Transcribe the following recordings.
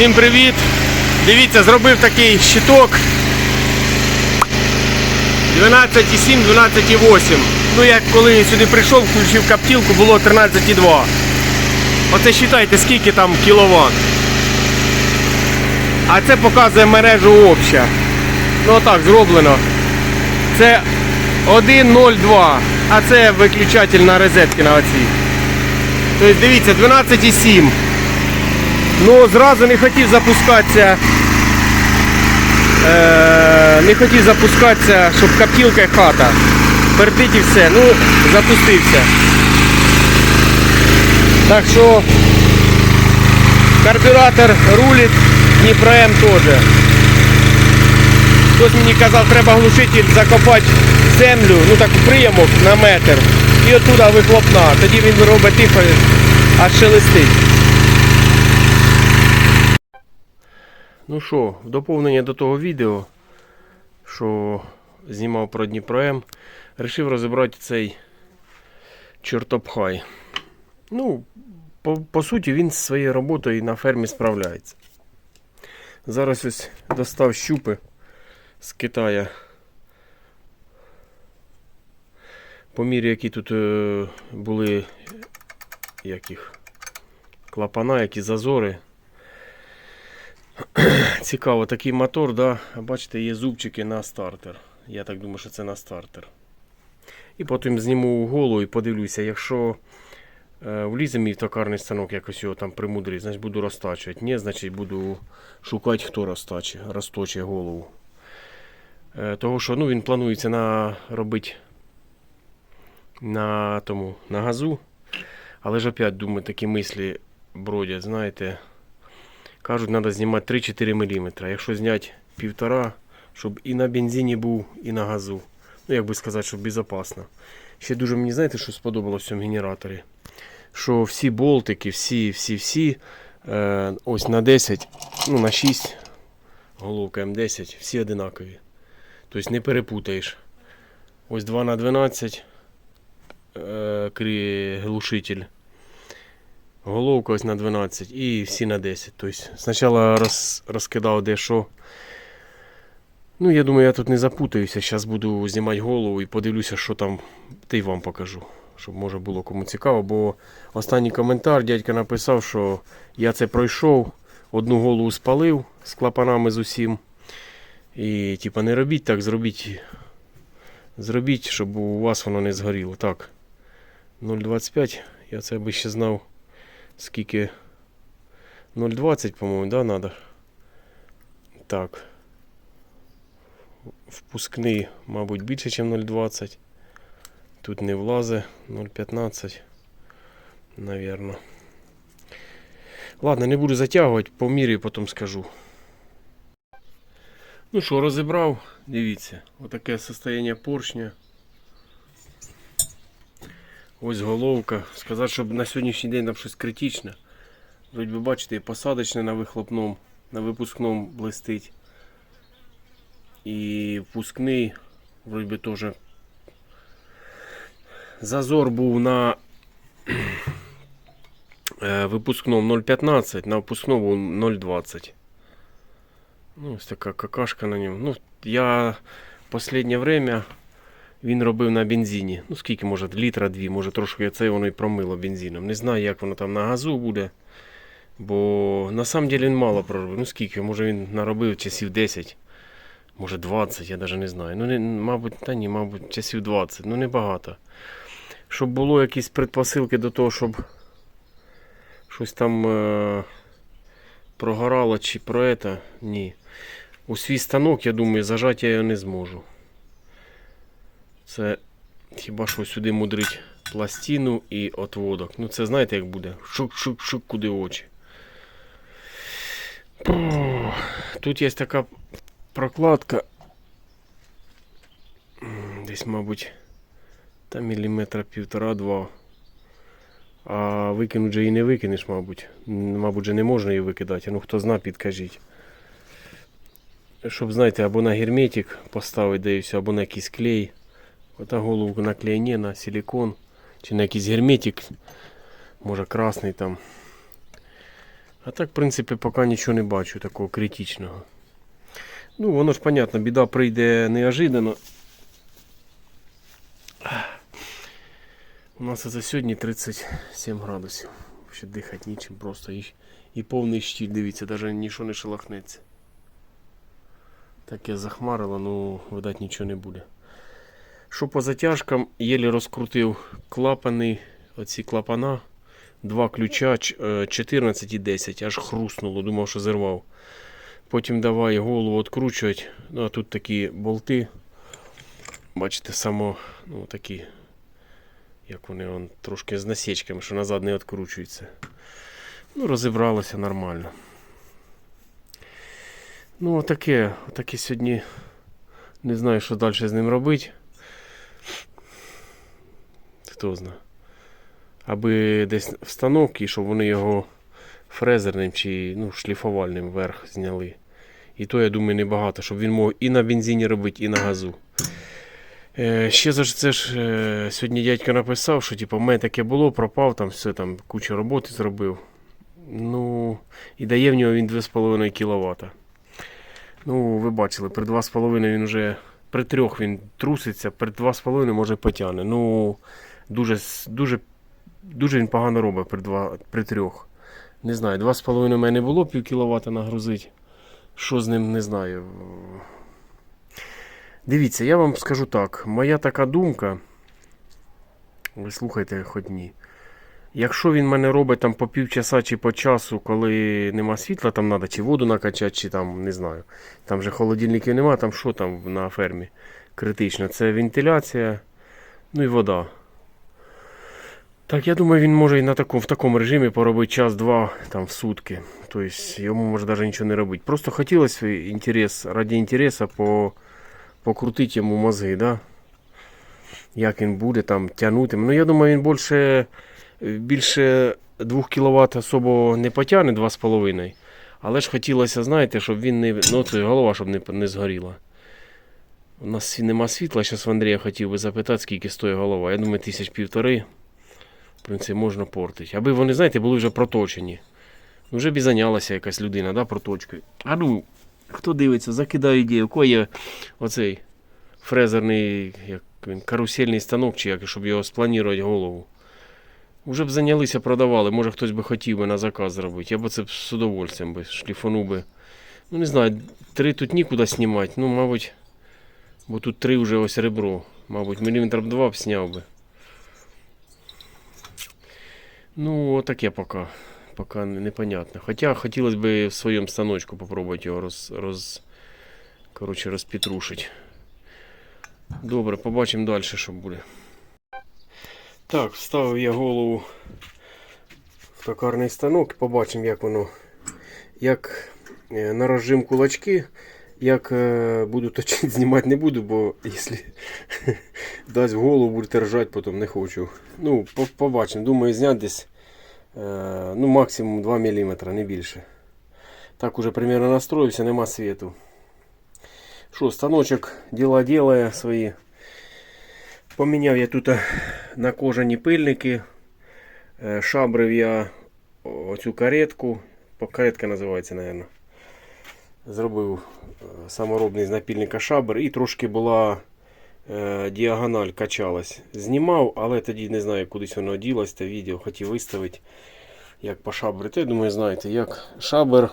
Всім привіт! Дивіться, зробив такий щиток 12,7, 12,8. Ну як коли сюди прийшов, включив каптілку, було 13,2. Оце считайте, скільки там кіловат. А це показує мережу обща. Ну отак зроблено. Це 1,02, а це виключатель на розетки на оцій. Тобто дивіться, 12,7. Ну, зразу не хотів запускатися. Е, не хотів запускатися, щоб каптілка і хата. Пердить і все. Ну, запустився. Так що карбюратор рулить, Дніпром теж. Хтось мені казав, треба глушитель закопати землю, ну так приямок на метр. І оттуда вихлопна. Тоді він робить тихо, аж шелестить. Ну що, в доповнення до того відео, що знімав про Дніпром, вирішив розібрати цей чортопхай. Ну, по, по суті, він зі своєю роботою на фермі справляється. Зараз ось достав щупи з Китая. По мірі, які тут е, були як клапана, які зазори. Цікаво, такий мотор, да? бачите, є зубчики на стартер. Я так думаю, що це на стартер. І потім зніму голову і подивлюся, якщо е, влізе мій токарний станок, якось його там примудрить, значить буду розтачувати. Ні, значить буду шукати, хто розтаче, розточить голову. Е, того що ну, він планується на робити на тому на газу. Але ж опять думаю, такі мислі бродять, знаєте. Кажуть, треба знімати 3-4 мм. Якщо зняти півтора, щоб і на бензині був, і на газу. Ну, як би сказати, щоб безпечно. Ще дуже мені знаєте, що сподобалося в цьому генераторі? Що всі болтики, всі, всі, всі, е, ось на 10, ну на 6, головка М10, всі одинакові. Тобто не перепутаєш. Ось 2 на 12 е, глушитель. Головка ось на 12 і всі на 10. Тобто спочатку роз, розкидав де що. Ну, я думаю, я тут не запутаюся. Зараз буду знімати голову і подивлюся, що там, та вам покажу. Щоб може було кому цікаво. Бо останній коментар дядька написав, що я це пройшов, одну голову спалив з клапанами з усім. І типа не робіть так, зробіть. Зробіть, щоб у вас воно не згоріло. Так. 0,25. Я це би ще знав скільки 0,20, по-моєму, да, надо. Так. Впускний, мабуть, більше, ніж 0,20. Тут не влазе 0,15. Навірно. Ладно, не буду затягувати, по мірі потім скажу. Ну що, розібрав, дивіться, отаке состояние поршня. Ось головка. Сказати, щоб на сьогоднішній день там щось критичне. Вроді ви бачите, і посадочне на вихлопному, на випускному блистить. І впускний, вроді би теж. Зазор був на е, випускному 0,15, на впускному 0,20. Ну, ось така какашка на ньому. Ну, я в останнє время він робив на бензині. Ну, скільки, може, літра дві, може трошки це воно і промило бензином. Не знаю, як воно там на газу буде. Бо на самом деле він мало проробив. Ну скільки, може він наробив часів 10, може 20, я навіть не знаю. Ну, не, мабуть, та ні, мабуть, часів 20, ну небагато. Щоб було якісь предпосилки до того, щоб щось там е- прогорало чи про це, ні. У свій станок, я думаю, зажати я його не зможу. Це хіба що сюди мудрить пластину і отводок. Ну це знаєте як буде? Шук-шук-шук, куди очі. Тут є така прокладка. Десь, мабуть, та міліметра півтора-два. А викинуть же і не викинеш, мабуть. Мабуть, же не можна її викидати. Ну хто зна, підкажіть. Щоб, знаєте, або на герметик поставити, да і все, або на якийсь клей. Ота голову на клейні, на силикон. Чи на якийсь герметик. Може красний там. А так, в принципі, поки нічого не бачу такого критичного. Ну, воно ж понятно, біда прийде неожиданно. У нас це сьогодні 37 градусів. Ще дихати нічим, просто і, і повний щіль, дивіться, навіть нічого не шелохнеться. Таке захмарило, ну, видать, нічого не буде. Що по затяжкам, єлі розкрутив клапани, оці клапана, два ключа, е, 14 і 10, аж хрустнуло, думав, що зірвав. Потім давай голову відкручувати. Ну, а тут такі болти. Бачите, само, ну такі, як вони он, трошки з насічками, що назад не відкручуються. Ну, розібралося нормально. Ну, отаке, отаке сьогодні. Не знаю, що далі з ним робити. Хто знає. Аби десь в станок і щоб вони його фрезерним чи ну, шліфувальним вверх зняли. І то, я думаю, небагато, щоб він мог і на бензині робити, і на газу. Е, ще за це ж е, сьогодні дядько написав, що типу, мене таке було, пропав, там все там кучу роботи зробив. Ну, і дає в нього він 2,5 кВт. Ну, ви бачили, при 2,5 він вже при 3 він труситься, при 2,5 може потягне. Ну, дуже, дуже, дуже він погано робить при, 2, при 3. Не знаю, 2,5 у мене було пів кіловата нагрузити. Що з ним, не знаю. Дивіться, я вам скажу так. Моя така думка. Ви слухайте хоч ні. Якщо він мене робить там по півчаса чи по часу, коли нема світла, там треба чи воду накачати, чи там, не знаю. Там же холодильників нема, там що там на фермі критично. Це вентиляція, ну і вода. Так, я думаю, він може і на такому, в такому режимі поробити час-два там в сутки. Тобто йому може навіть нічого не робити. Просто хотілося інтерес, раді інтересу по, покрутити йому мозги, да? як він буде там тягнути. Ну я думаю, він більше, більше 2 кВт особо не потягне 2,5. Але ж хотілося, знаєте, щоб він не. Ну, це голова, щоб не, не згоріла. У нас нема світла, зараз в Андрія хотів би запитати, скільки стоїть голова. Я думаю, тисяч півтори. В принципі, можна портити. Аби вони, знаєте, були вже проточені. Вже б і зайнялася якась людина, да, проточкою. А ну, хто дивиться, закидає ідею, кого є оцей фрезерний, як він, карусельний станок, чи як, щоб його спланувати голову. Уже б зайнялися, продавали. Може хтось би хотів би на заказ зробити. Я б це б з удовольствием би шліфанув би. Ну не знаю, три тут нікуди знімати. Ну, мабуть, бо тут три вже ось ребро. Мабуть, міліметр два б зняв би. Ну, отаке поки. Поки не- непонятно. Хоча хотілося б в своєму станочку попробувати його роз, роз, коротше, розпітрушити. Добре, побачимо далі, що буде. Так, вставив я голову в токарний станок, побачимо, як воно. Як е, на кулачки. Як е, буду точити, знімати не буду, бо якщо дасть в голову, буде ржати, потім не хочу. Ну, побачимо. Думаю, зняти десь ну, максимум 2 мм, не більше. Так уже примерно настроївся, нема світу. Що, станочок діла ділає свої. Поміняв я тут е, на кожані пильники. Е, Шабрив я оцю каретку. По- Каретка називається, мабуть. Зробив е, саморобний з напільника шабр і трошки була е, діагональ качалась. Знімав, але тоді не знаю, кудись воно ділось, те відео хотів виставити, як по шабрити. Я думаю, знаєте, як шабр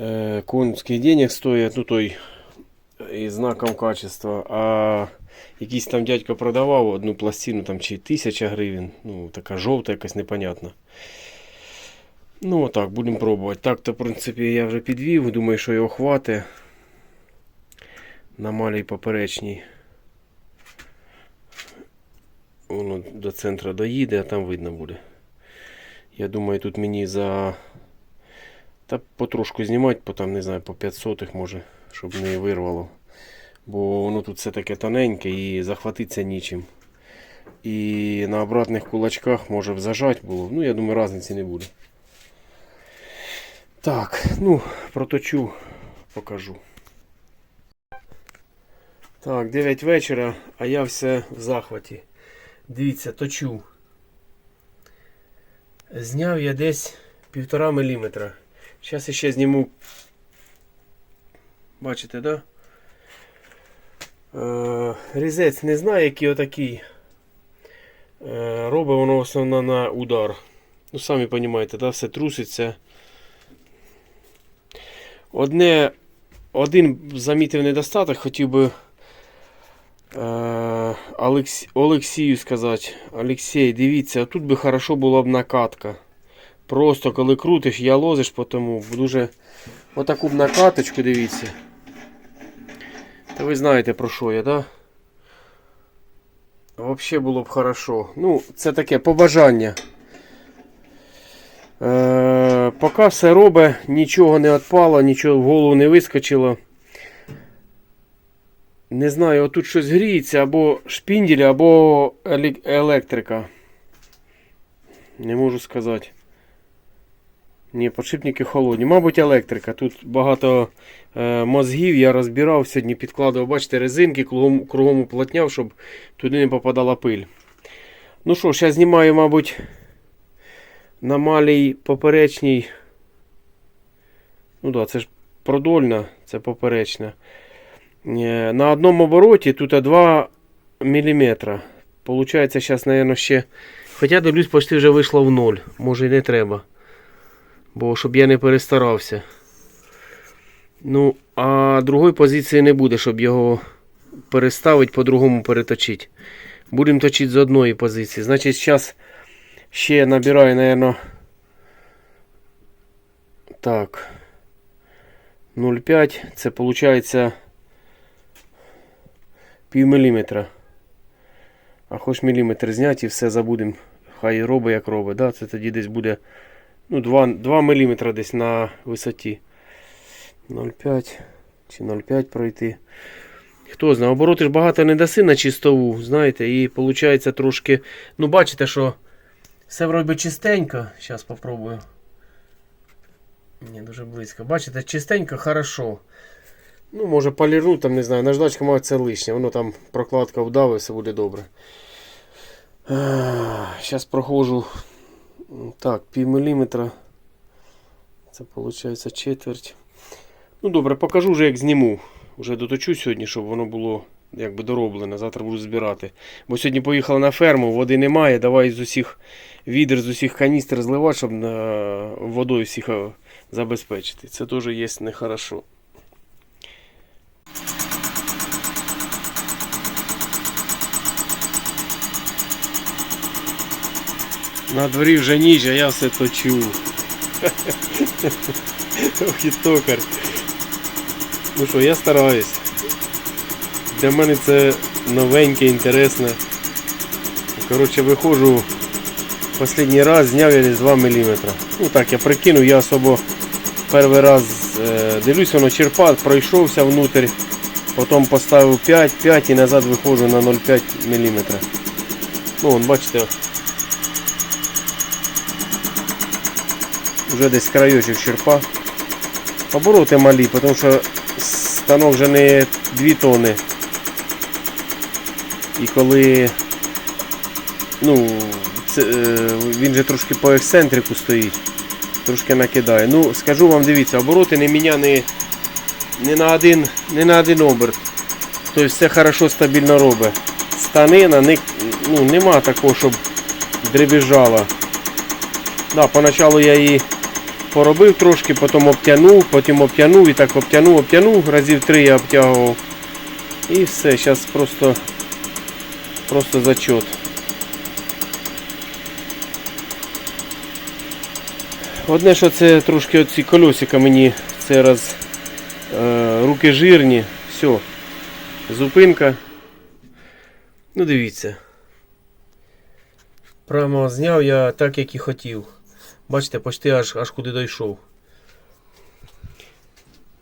е, конських денег стоїть, ну той із знаком качества. А якийсь там дядько продавав одну пластину там чи тисяча гривень. Ну, така жовта, якась непонятна. Ну, отак, будемо пробувати. Так-то, в принципі, я вже підвів, думаю, що його хватить. На малій поперечній. Воно до центру доїде, а там видно буде. Я думаю, тут мені за. Та потрошку знімати, по там, не знаю, по 500 може, щоб не вирвало. Бо воно тут все таке тоненьке і захватиться нічим. І на обратних кулачках може б зажать було. Ну, я думаю, різниці не буде. Так, ну, проточу, покажу. Так, 9 вечора, а я все в захваті. Дивіться, точу. Зняв я десь Півтора міліметра. Зараз ще зніму. Бачите, да? Е, різець не знаю, який отакий. Е, робить воно в основному на удар. Ну, самі розумієте, да? все труситься. Одне, один замітив недостаток, хотів би Олекс, Олексію сказати. Олексій, дивіться, тут би хорошо була б накатка. Просто коли крутиш, я лозиш по тому. Дуже отаку б накаточку, дивіться. Та ви знаєте про що я, да? Взагалі було б хорошо. Ну, це таке побажання. Е, поки все робить, нічого не відпало, нічого в голову не вискочило. Не знаю, отут щось гріється, або шпіндель, або електрика. Не можу сказати. Ні, подшипники холодні. Мабуть, електрика. Тут багато е, мозгів я розбирав сьогодні, підкладував, бачите, резинки, кругом, кругом уплотняв, щоб туди не попадала пиль. Ну що, зараз знімаю, мабуть, на малій поперечній. Ну так, да, це ж продольна, це поперечна. Е, На одному обороті тут 2 мм. Получається, зараз, мабуть, ще. Хоча дивлюсь, почти вже вийшло в ноль. Може і не треба. Бо щоб я не перестарався. Ну, а другої позиції не буде, щоб його переставити, по-другому переточити. Будемо точити з одної позиції. Значить, зараз ще набираю, наверное, так. 0,5. Це виходить пів міліметра. А хоч міліметр зняти і все забудемо. Хай робить як робить. Да? Це тоді десь буде ну, 2, 2 мм десь на висоті. 0,5 чи 0,5 пройти. Хто знає, обороти ж багато не даси на чистову, знаєте, і виходить трошки. Ну, бачите, що все вроде чистенько. Зараз попробую. Ні, дуже близько. Бачите, чистенько, хорошо. Ну, може полірнути, там, не знаю, наждачка, мабуть, це лишнє. Воно там прокладка вдавить, все буде добре. Зараз проходжу. Так, пів міліметра. Це виходить четверть. Ну добре, покажу вже як зніму. Вже доточу сьогодні, щоб воно було якби дороблене. Завтра буду збирати. Бо сьогодні поїхали на ферму, води немає. Давай з усіх відер, з усіх каністр зливати, щоб е, водою всіх е, забезпечити. Це теж є нехорошо. На дворі вже ніч, а я все точу. Ох і токар. Ну що, я стараюсь. Для мене це новеньке, інтересне. Коротше, виходжу. Останній раз зняв я десь 2 мм. Ну так, я прикинув, я особо перший раз е, дивлюсь, воно черпат, пройшовся внутрь, потім поставив 5, 5 і назад виходжу на 0,5 мм. Ну, вон, бачите, вже десь краючок черпа. Обороти малі, тому що станок вже не 2 тони. І коли ну, це, е, він же трошки по ексцентрику стоїть, трошки накидає. Ну, скажу вам, дивіться, обороти не міняні не на один, не на один оберт. Тобто все хорошо стабільно робить. Станина не, ну, нема такого, щоб дребіжала. Да, поначалу я її поробив трошки, потім обтягнув, потім обтягнув і так обтягнув, обтягнув, разів три я обтягував. І все, зараз просто, просто зачет. Одне, що це трошки оці колесика мені це раз е, руки жирні, все. Зупинка. Ну дивіться. Прямо зняв я так, як і хотів. Бачите, почти аж, аж куди дійшов.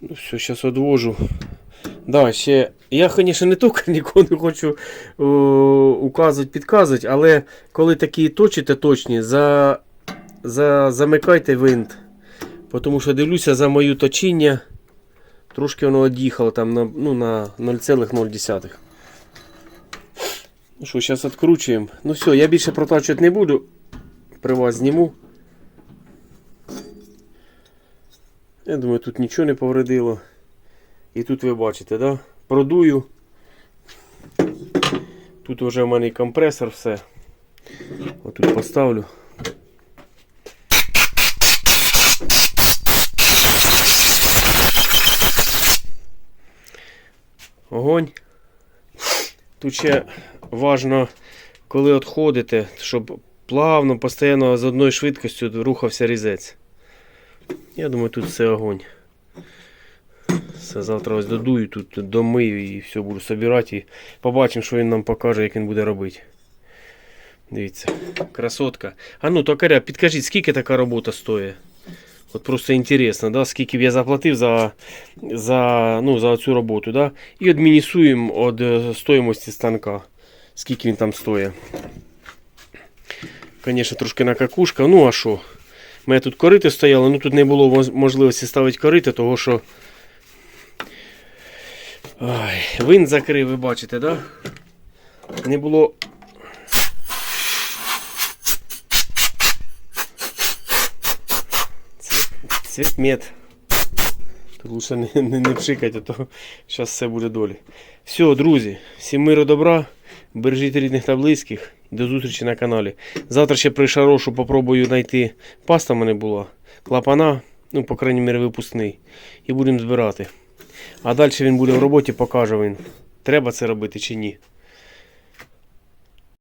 Ну все, зараз одвожу. Да, ще. Я, звісно, не тільки нікого не хочу о, указувати, підказувати, але коли такі точите точні, за, за, замикайте винт. Тому що дивлюся за мою точіння. Трошки воно од'їхало там на, ну, на 0,0. Ну що, зараз відкручуємо. Ну все, я більше протачувати не буду. При вас зніму. Я думаю, тут нічого не повредило. І тут ви бачите, да? продую. Тут вже в мене і компресор, все. Отут поставлю. Огонь. Тут ще важно, коли відходите, щоб плавно, постійно з одною швидкістю рухався різець. Я думаю, тут все огонь. Все, завтра ось додую, тут домию і все буду собирати. І побачимо, що він нам покаже, як він буде робити. Дивіться, красотка. А ну, токаря, підкажіть, скільки така робота стоїть? От просто інтересно, да? скільки б я заплатив за, за, ну, за цю роботу. Да? І відмінісуємо від е, стоїмості станка. Скільки він там стоїть. Звісно, трошки накакушка. Ну а що? У мене тут корито стояло, ну тут не було можливості ставити корито, того що. Ой, вин закрив, ви бачите, да? Не було. Цвет, мед. Тут лучше не, не, не пшикати, а то зараз все буде долі. Все, друзі, всім миру добра. Бережіть рідних та близьких. До зустрічі на каналі. Завтра ще при шарошу попробую знайти. Паста в мене була. Клапана, ну, по крайній мірі, випускний. І будемо збирати. А далі він буде в роботі, покаже він, треба це робити чи ні.